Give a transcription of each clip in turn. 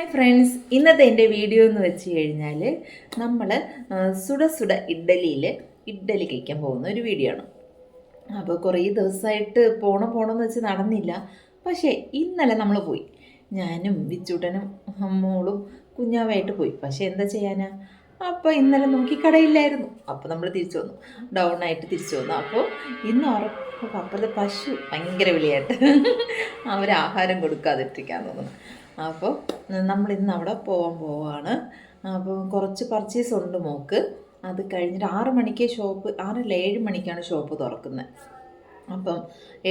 Hi friends ഇന്നത്തെ എന്റെ video എന്ന് വെച്ച് കഴിഞ്ഞാൽ നമ്മൾ സുട സുട ഇഡ്ഡലിയിൽ ഇഡ്ഡലി കഴിക്കാൻ പോകുന്ന ഒരു വീഡിയോ ആണ്. അപ്പോൾ കുറേ ദിവസമായിട്ട് പോണം പോണം എന്ന് വെച്ച് നടന്നില്ല. പക്ഷേ ഇന്നലെ നമ്മൾ പോയി. ഞാനും വിച്ചൂട്ടനും മോളും കുഞ്ഞാവായിട്ട് പോയി. പക്ഷേ എന്താ ചെയ്യാനാ? അപ്പോൾ ഇന്നലെ നമുക്ക് കടയില്ലായിരുന്നു. അപ്പോൾ നമ്മൾ തിരിച്ചു വന്നു. ഡൗൺ ആയിട്ട് തിരിച്ചു വന്നു. അപ്പോൾ ഇന്ന് ഉറപ്പ് അപ്പുറത്തെ പശു ഭയങ്കര വിളിയായിട്ട് അവർ ആഹാരം കൊടുക്കാതിട്ടിരിക്കാൻ തോന്നുന്നു. അപ്പോൾ നമ്മൾ ഇന്ന് അവിടെ പോകാൻ പോവാണ്. അപ്പോൾ കുറച്ച് പർച്ചേസ് ഉണ്ട് മോക്ക്. അത് കഴിഞ്ഞിട്ട് ആറ് മണിക്ക് ഷോപ്പ് ആറല്ല ഏഴ് മണിക്കാണ് ഷോപ്പ് തുറക്കുന്നത് അപ്പം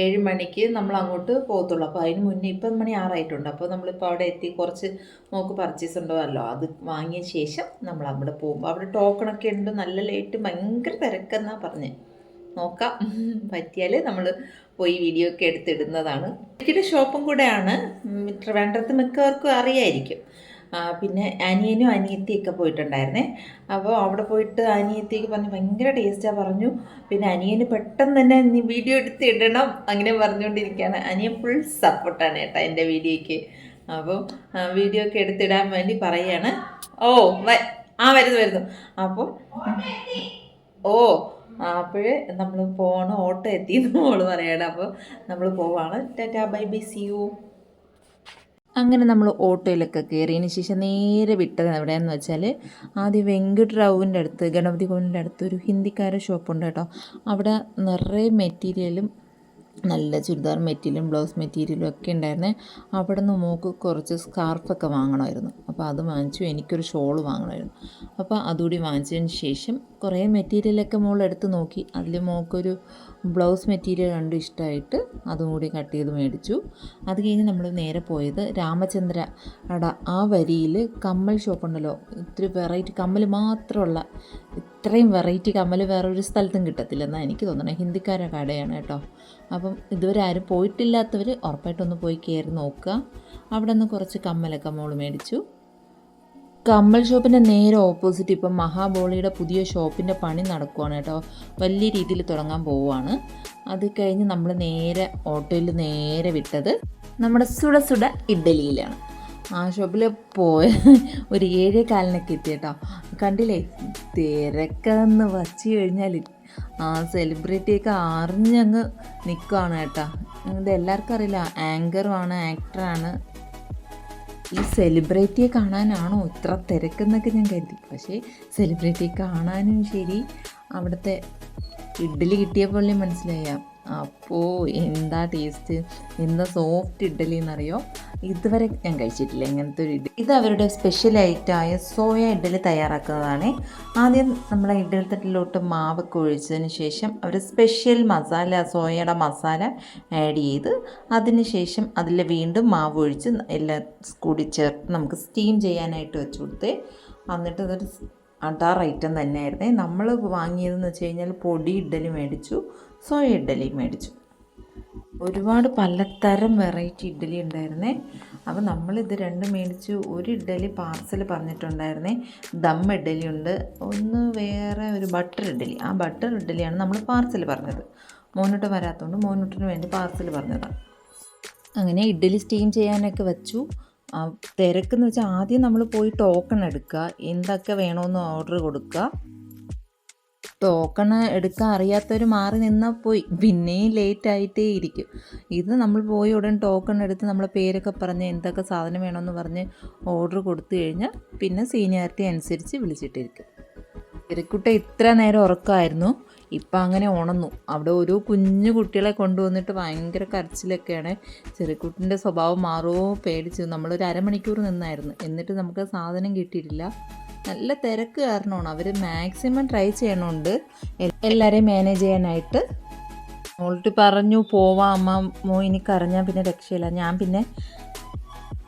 ഏഴ് മണിക്ക് നമ്മൾ അങ്ങോട്ട് പോകത്തുള്ളൂ. അപ്പോൾ അതിന് മുന്നേ ഇപ്പം മണി ആറായിട്ടുണ്ട്. അപ്പോൾ നമ്മളിപ്പോൾ അവിടെ എത്തി കുറച്ച് മോക്ക് പർച്ചേസ് ഉണ്ടല്ലോ. അത് വാങ്ങിയ ശേഷം നമ്മൾ അവിടെ പോകുമ്പോൾ അവിടെ ടോക്കണൊക്കെ ഉണ്ട്. നല്ല ലേറ്റ് ഭയങ്കര തിരക്കെന്നാണ് പറഞ്ഞത് നോക്കാം. പറ്റിയാൽ നമ്മൾ പോയി വീഡിയോ ഒക്കെ എടുത്തിടുന്നതാണ്. എനിക്കൊരു ഷോപ്പും കൂടെയാണ്. ട്രിവാൻഡ്രത്ത് മിക്കവർക്കും അറിയായിരിക്കും. പിന്നെ അനിയനും അനിയത്തിയൊക്കെ പോയിട്ടുണ്ടായിരുന്നേ. അപ്പോൾ അവിടെ പോയിട്ട് അനിയത്തിക്ക് പറഞ്ഞു ഭയങ്കര ടേസ്റ്റാണ് പറഞ്ഞു. പിന്നെ അനിയന് പെട്ടെന്ന് തന്നെ നീ വീഡിയോ എടുത്ത് ഇടണം അങ്ങനെ പറഞ്ഞുകൊണ്ടിരിക്കുകയാണ്. അനിയൻ ഫുൾ സപ്പോർട്ടാണ് കേട്ടോ എന്റെ വീഡിയോയ്ക്ക് അപ്പോൾ വീഡിയോ ഒക്കെ എടുത്തിടാൻ വേണ്ടി പറയാണ്. ഓ ആ വരുന്നു വരുന്നു. അപ്പോൾ ഓ അപ്പോഴേ നമ്മൾ പോണ ഓട്ടോ എത്തി എന്ന് മോൾ പറയണം. അപ്പോൾ നമ്മൾ പോവാണ്. Tata bye bye see you. അങ്ങനെ നമ്മൾ ഓട്ടോയിലൊക്കെ കയറിയതിന് ശേഷം നേരെ വിട്ടത് എവിടെയാണെന്ന് വെച്ചാൽ ആദ്യം വെങ്കട്രാവുവിന്റെ അടുത്ത് ഗണപതി കോവിലിന്റെ അടുത്ത് ഒരു ഹിന്ദിക്കാരുടെ ഷോപ്പുണ്ട് കേട്ടോ. അവിടെ നിറയെ മെറ്റീരിയലും നല്ല ചുരിദാർ മെറ്റീരിയലും ബ്ലൗസ് മെറ്റീരിയലും ഒക്കെ ഉണ്ടായിരുന്നേ. അവിടെ നിന്ന് മോക്ക് കുറച്ച് സ്കാർഫൊക്കെ വാങ്ങണമായിരുന്നു. അപ്പോൾ അത് വാങ്ങിച്ചു. എനിക്കൊരു ഷോൾ വാങ്ങണമായിരുന്നു. അപ്പോൾ അതുകൂടി വാങ്ങിച്ചതിന് ശേഷം കുറേ മെറ്റീരിയലൊക്കെ മോൾ എടുത്ത് നോക്കി. അതിൽ മോക്കൊരു ബ്ലൗസ് മെറ്റീരിയൽ രണ്ടും ഇഷ്ടമായിട്ട് അതും കൂടി കട്ട് ചെയ്ത് മേടിച്ചു. അത് കഴിഞ്ഞ് നമ്മൾ നേരെ പോയത് രാമചന്ദ്ര അട ആ വരിയിൽ കമ്മൽ ഷോപ്പുണ്ടല്ലോ ഇത്ര വെറൈറ്റി കമ്മൽ മാത്രമുള്ള ഇത്രയും വെറൈറ്റി കമ്മൽ വേറെ ഒരു സ്ഥലത്തും കിട്ടത്തില്ലെന്നാണ് എനിക്ക് തോന്നണേ. ഹിന്ദിക്കാരുടെ കടയാണ് കേട്ടോ. അപ്പം ഇതുവരെ ആരും പോയിട്ടില്ലാത്തവർ ഉറപ്പായിട്ടൊന്ന് പോയി കയറി നോക്കുക. അവിടെ നിന്ന് കുറച്ച് കമ്മലൊക്കെ മോൾ മേടിച്ചു. കമ്മൽ ഷോപ്പിന്റെ നേരെ ഓപ്പോസിറ്റ് ഇപ്പം മഹാബോളിയുടെ പുതിയ ഷോപ്പിന്റെ പണി നടക്കുവാണ് കേട്ടോ. വലിയ രീതിയിൽ തുടങ്ങാൻ പോവുകയാണ് അത് കഴിഞ്ഞ് നമ്മൾ നേരെ ഓട്ടോയിൽ നേരെ വിട്ടത് നമ്മുടെ സുട സുട ഇഡ്ഡലിയിലാണ്. ആ ഷോപ്പിൽ പോയ ഒരു ഏഴേ കാലിനൊക്കെ എത്തി കേട്ടോ. കണ്ടില്ലേ? തിരക്കെന്ന് വച്ച് കഴിഞ്ഞാൽ ആ സെലിബ്രിറ്റിയൊക്കെ അറിഞ്ഞങ്ങ് നിൽക്കുകയാണ് കേട്ടോ. ഇത് എല്ലാവർക്കും അറിയില്ല. ആങ്കറുമാണ് ആക്ടറാണ് ഈ സെലിബ്രിറ്റിയെ കാണാനാണോ ഇത്ര തിരക്കെന്നൊക്കെ ഞാൻ കരുതി. പക്ഷേ സെലിബ്രിറ്റിയെ കാണാനും ശരി അവിടുത്തെ ഇഡ്ഡലി കിട്ടിയ പോലെ മനസ്സിലായ. അപ്പോൾ എന്താ ടേസ്റ്റ് എന്താ സോഫ്റ്റ് ഇഡ്ഡലി എന്നറിയോ? ഇതുവരെ ഞാൻ കഴിച്ചിട്ടില്ല ഇങ്ങനത്തെ ഒരു ഇഡ്ഡലി. ഇത് അവരുടെ സ്പെഷ്യൽ ഐറ്റമായ സോയ ഇഡ്ഡലി തയ്യാറാക്കുന്നതാണ്. ആദ്യം നമ്മൾ ഇഡ്ഡലി തട്ടിലോട്ട് മാവൊക്കെ ഒഴിച്ചതിന് ശേഷം അവർ സ്പെഷ്യൽ മസാല സോയയുടെ മസാല ആഡ് ചെയ്ത് അതിന് ശേഷം അതിൽ വീണ്ടും മാവ് ഒഴിച്ച് എല്ലാം കൂടി ചേർത്ത് നമുക്ക് സ്റ്റീം ചെയ്യാനായിട്ട് വെച്ച് കൊടുത്ത് എന്നിട്ട് അതൊരു അടാർ ഐറ്റം തന്നെയായിരുന്നേ. നമ്മൾ വാങ്ങിയതെന്ന് വെച്ച് കഴിഞ്ഞാൽ പൊടി ഇഡ്ഡലി മേടിച്ചു. സോയ ഇഡ്ഡലി മേടിച്ചു. ഒരുപാട് പലതരം വെറൈറ്റി ഇഡ്ഡലി ഉണ്ടായിരുന്നേ. അപ്പോൾ നമ്മളിത് രണ്ട് മേടിച്ചു. ഒരു ഇഡ്ഡലി പാർസൽ പറഞ്ഞിട്ടുണ്ടായിരുന്നേ. ദം ഇഡ്ഡലി ഉണ്ട്. ഒന്ന് വേറെ ഒരു ബട്ടർ ഇഡ്ഡലി. ആ ബട്ടർ ഇഡ്ഡലിയാണ് നമ്മൾ പാർസൽ പറഞ്ഞത്. മോനോട്ട് വരാത്തതുകൊണ്ട് മോനോട്ടിന് വേണ്ടി പാർസൽ പറഞ്ഞതാണ് അങ്ങനെ ഇഡ്ഡലി സ്റ്റീം ചെയ്യാനൊക്കെ വെച്ചു. തിരക്കെന്ന് വെച്ചാൽ ആദ്യം നമ്മൾ പോയി ടോക്കൺ എടുക്കുക. എന്തൊക്കെ വേണമെന്ന് ഓർഡർ കൊടുക്കുക. ടോക്കൺ എടുക്കാൻ അറിയാത്തവർ മാറി നിന്നാൽ പോയി. പിന്നെയും ലേറ്റ് ആയിട്ടേ ഇരിക്കും. ഇത് നമ്മൾ പോയി ഉടൻ ടോക്കൺ എടുത്ത് നമ്മളെ പേരൊക്കെ പറഞ്ഞ് എന്തൊക്കെ സാധനം വേണമെന്ന് പറഞ്ഞ് ഓർഡർ കൊടുത്തു കഴിഞ്ഞാൽ പിന്നെ സീനിയാരിറ്റി അനുസരിച്ച് വിളിച്ചിട്ടിരിക്കും. ചെറിക്കുട്ട ഇത്ര നേരം ഉറക്കമായിരുന്നു. ഇപ്പം അങ്ങനെ ഉണന്നു അവിടെ ഓരോ കുഞ്ഞു കുട്ടികളെ കൊണ്ടുവന്നിട്ട് ഭയങ്കര കരച്ചിലൊക്കെയാണ്. ചെറുക്കുട്ടിന്റെ സ്വഭാവം മാറുമോ പേടിച്ചു നമ്മളൊരു അരമണിക്കൂർ നിന്നായിരുന്നു. എന്നിട്ട് നമുക്ക് സാധനം കിട്ടിയിട്ടില്ല. നല്ല തിരക്ക് കാരണമാണ്. അവർ മാക്സിമം ട്രൈ ചെയ്യണമുണ്ട് എല്ലാവരെയും മാനേജ് ചെയ്യാനായിട്ട്. മോൾട്ട് പറഞ്ഞു പോവാം അമ്മ മോ ഇനി പിന്നെ രക്ഷയില്ല. ഞാൻ പിന്നെ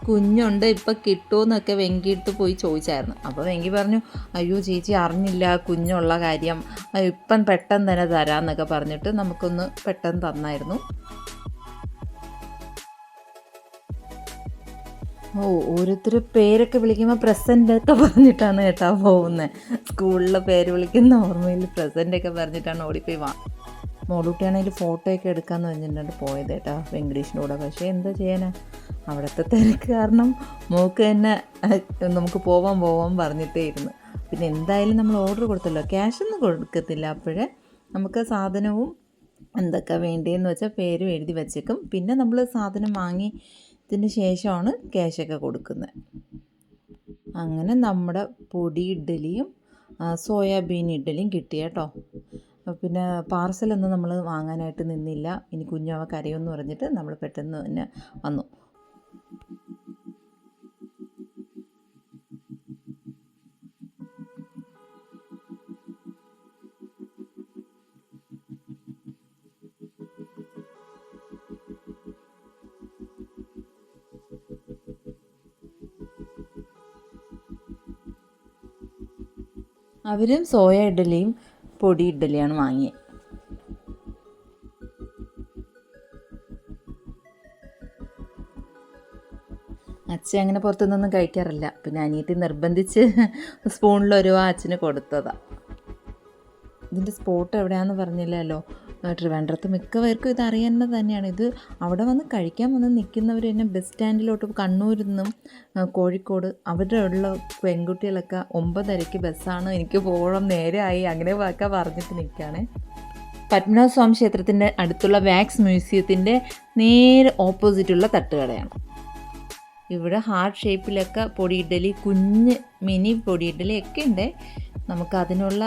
കുഞ്ഞുണ്ട് ഇപ്പം കിട്ടുമെന്നൊക്കെ വെങ്കിയിട്ട് പോയി ചോദിച്ചായിരുന്നു. അപ്പോൾ വെങ്കി പറഞ്ഞു അയ്യോ ചേച്ചി അറിഞ്ഞില്ല കുഞ്ഞുള്ള കാര്യം. ഇപ്പം പെട്ടെന്ന് തന്നെ തരാമെന്നൊക്കെ പറഞ്ഞിട്ട് നമുക്കൊന്ന് പെട്ടെന്ന് തന്നായിരുന്നു. ഓ ഓരോരുത്തർ പേരൊക്കെ വിളിക്കുമ്പോൾ പ്രസന്റ് ഒക്കെ പറഞ്ഞിട്ടാണ് കേട്ടാ പോകുന്നത് സ്കൂളിലെ പേര് വിളിക്കുന്ന ഓർമ്മയിൽ പ്രസന്റ് ഒക്കെ പറഞ്ഞിട്ടാണ് ഓടിപ്പോയി വാ മോളൂട്ടിയാണെങ്കിൽ ഫോട്ടോ ഒക്കെ എടുക്കാമെന്ന് പറഞ്ഞിട്ടുണ്ട് പോയത് കേട്ടോ വെങ്കടേഷിന്റെ കൂടെ. പക്ഷേ എന്താ ചെയ്യാനാ? അവിടുത്തെ തിരക്ക് കാരണം മോക്ക് തന്നെ നമുക്ക് പോവാൻ പോവാൻ പറഞ്ഞിട്ടേ ഇരുന്നു. പിന്നെ എന്തായാലും നമ്മൾ ഓർഡർ കൊടുത്തല്ലോ. ക്യാഷ് ഒന്നും കൊടുക്കത്തില്ല. അപ്പോഴേ നമുക്ക് സാധനവും എന്തൊക്കെ വേണ്ടതെന്ന് വെച്ചാൽ പേരും എഴുതി വെച്ചേക്കും. പിന്നെ നമ്മൾ സാധനം വാങ്ങിയതിന് ശേഷമാണ് ക്യാഷൊക്കെ കൊടുക്കുന്നത് അങ്ങനെ നമ്മുടെ പൊടി ഇഡ്ഡലിയും സോയാബീൻ ഇഡ്ഡലിയും കിട്ടി കേട്ടോ. പിന്നെ പാർസലൊന്നും നമ്മൾ വാങ്ങാനായിട്ട് നിന്നില്ല. ഇനി കുഞ്ഞവ കരയുമെന്ന് പറഞ്ഞിട്ട് നമ്മൾ പെട്ടെന്ന് തന്നെ വന്നു. അവരും സോയ ഇഡ്ഡലിയും പൊടി ഇഡ്ഡലിയാണ് വാങ്ങിയത് അച്ഛൻ അങ്ങനെ പുറത്തുനിന്നൊന്നും കഴിക്കാറില്ല. പിന്നെ അനിയത്തി നിർബന്ധിച്ച് സ്പൂണിൽ ഒരു അച്ഛന് കൊടുത്തതാണ് ഇതിന്റെ സ്പോട്ട് എവിടെയാണെന്ന് പറഞ്ഞില്ലല്ലോ? ട്രിവാൻഡ്രത്ത് മിക്കവർക്കും ഇത് അറിയാവുന്നത് തന്നെയാണ്. ഇത് അവിടെ വന്ന് കഴിക്കാൻ വന്ന് നിൽക്കുന്നവർ തന്നെ ബസ് സ്റ്റാൻഡിലോട്ട് കണ്ണൂരിൽ നിന്നും കോഴിക്കോട് അവിടെ ഉള്ള പെൺകുട്ടികളൊക്കെ ഒമ്പതരയ്ക്ക് ബസ്സാണ് എനിക്ക് പോകണം നേരെയായി. അങ്ങനെ ഒക്കെ പറഞ്ഞിട്ട് നിൽക്കുകയാണേ. പത്മനാഭ സ്വാമി ക്ഷേത്രത്തിന്റെ അടുത്തുള്ള വാക്സ് മ്യൂസിയത്തിന്റെ നേരെ ഓപ്പോസിറ്റുള്ള തട്ടുകടയാണ്. ഇവിടെ ഹാർട്ട് ഷേപ്പിലൊക്കെ പൊടി ഇഡ്ഡലി കുഞ്ഞ് മിനി പൊടി ഒക്കെ ഉണ്ട് നമുക്ക് അതിനുള്ള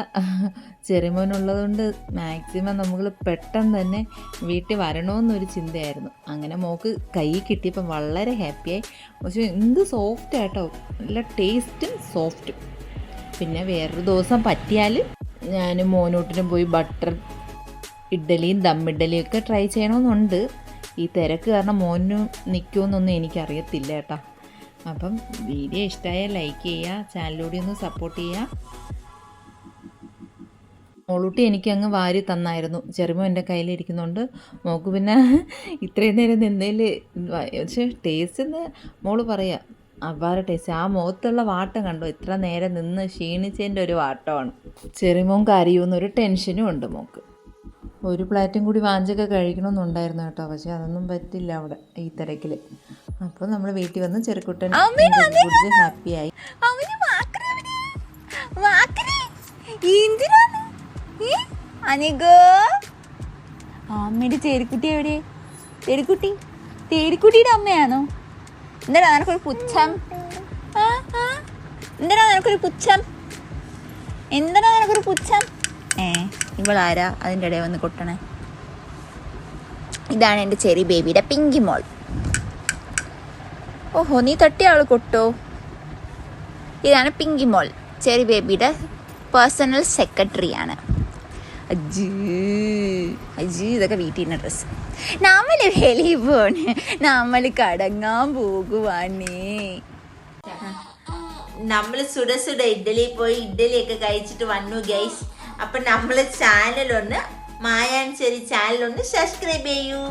ചെറിമോനുള്ളതുകൊണ്ട് മാക്സിമം നമ്മൾ പെട്ടെന്ന് തന്നെ വീട്ടിൽ വരണമെന്നൊരു ചിന്തയായിരുന്നു. അങ്ങനെ മോക്ക് കൈ കിട്ടിയപ്പം വളരെ ഹാപ്പിയായി പക്ഷേ എന്ത് സോഫ്റ്റ് ആട്ടോ. നല്ല ടേസ്റ്റും സോഫ്റ്റും പിന്നെ വേറൊരു ദിവസം പറ്റിയാൽ ഞാൻ മോനോട്ടിനും പോയി ബട്ടർ ഇഡ്ഡലിയും ദം ഇഡ്ഡലിയും ഒക്കെ ട്രൈ ചെയ്യണമെന്നുണ്ട്. ഈ തിരക്ക് കാരണം മോനും നിൽക്കുമെന്നൊന്നും എനിക്കറിയത്തില്ല കേട്ടോ. അപ്പം വീഡിയോ ഇഷ്ടമായ ലൈക്ക് ചെയ്യുക ചാനലിലൂടെ ഒന്ന് സപ്പോർട്ട് ചെയ്യുക. മോളൂട്ടി എനിക്ക് അങ്ങ് വാരി തന്നായിരുന്നു. ചെറുമോ എന്റെ കയ്യിലിരിക്കുന്നുണ്ട് മോക്ക് പിന്നെ ഇത്രയും നേരം നിന്നതിൽ പക്ഷേ ടേസ്റ്റ് എന്ന് മോൾ പറയാം അപാര ടേസ്റ്റ് ആ മുഖത്തുള്ള വാട്ടം കണ്ടോ? ഇത്ര നേരം നിന്ന് ക്ഷീണിച്ചതിന്റെ ഒരു വാട്ടമാണ്. ചെറിമോൻ കരിയൂന്നൊരു ടെൻഷനും ഉണ്ട് മോക്ക് ഒരു പ്ലേറ്റും കൂടി വാഞ്ചൊക്കെ കഴിക്കണമെന്നുണ്ടായിരുന്നു കേട്ടോ. പക്ഷെ അതൊന്നും പറ്റില്ല അവിടെ ഈ തിരക്കിൽ അപ്പോൾ നമ്മൾ വീട്ടിൽ വന്ന് ചെറുക്കുട്ടൻ ഹാപ്പി? അനികോ? അമ്മയുടെ തേരിക്കുട്ടി എവിടെ? തേരിക്കുട്ടി തേരിക്കുട്ടിയുടെ അമ്മയാണോ? എന്താടാ നിനക്കൊരു പുച്ഛം. എന്താടാ നിനക്കൊരു പുച്ഛം? എന്താടാ നിനക്കൊരു പുച്ഛം? ഏ. ഇവളാരാ അതിന്റെ ഇടയിൽ വന്ന് കൊട്ടണേ? ഇതാണ് എന്റെ ചെറി ബേബിയുടെ പിങ്കി മോൾ. ഓഹോ നീ തട്ടിയ ആൾ കൊട്ടോ? ഇതാണ് പിങ്കി മോൾ ചെറി ബേബിയുടെ പേഴ്സണൽ സെക്രട്ടറിയാണ്. അജ്ജ് അജ്ജ് ഇതൊക്കെ വീട്ടിൽ ഡ്രസ് നമ്മൾ വെളിയിൽ പോണ് നമ്മൾ കടങ്ങാൻ പോകുവാണേ. നമ്മൾ സുട സുട ഇഡ്ഡലി പോയി ഇഡ്ഡലിയൊക്കെ കഴിച്ചിട്ട് വന്നു ഗൈസ് അപ്പൊ നമ്മളെ ചാനലൊന്ന് ചാനൽ ചാനലൊന്ന് സബ്സ്ക്രൈബ് ചെയ്യൂ.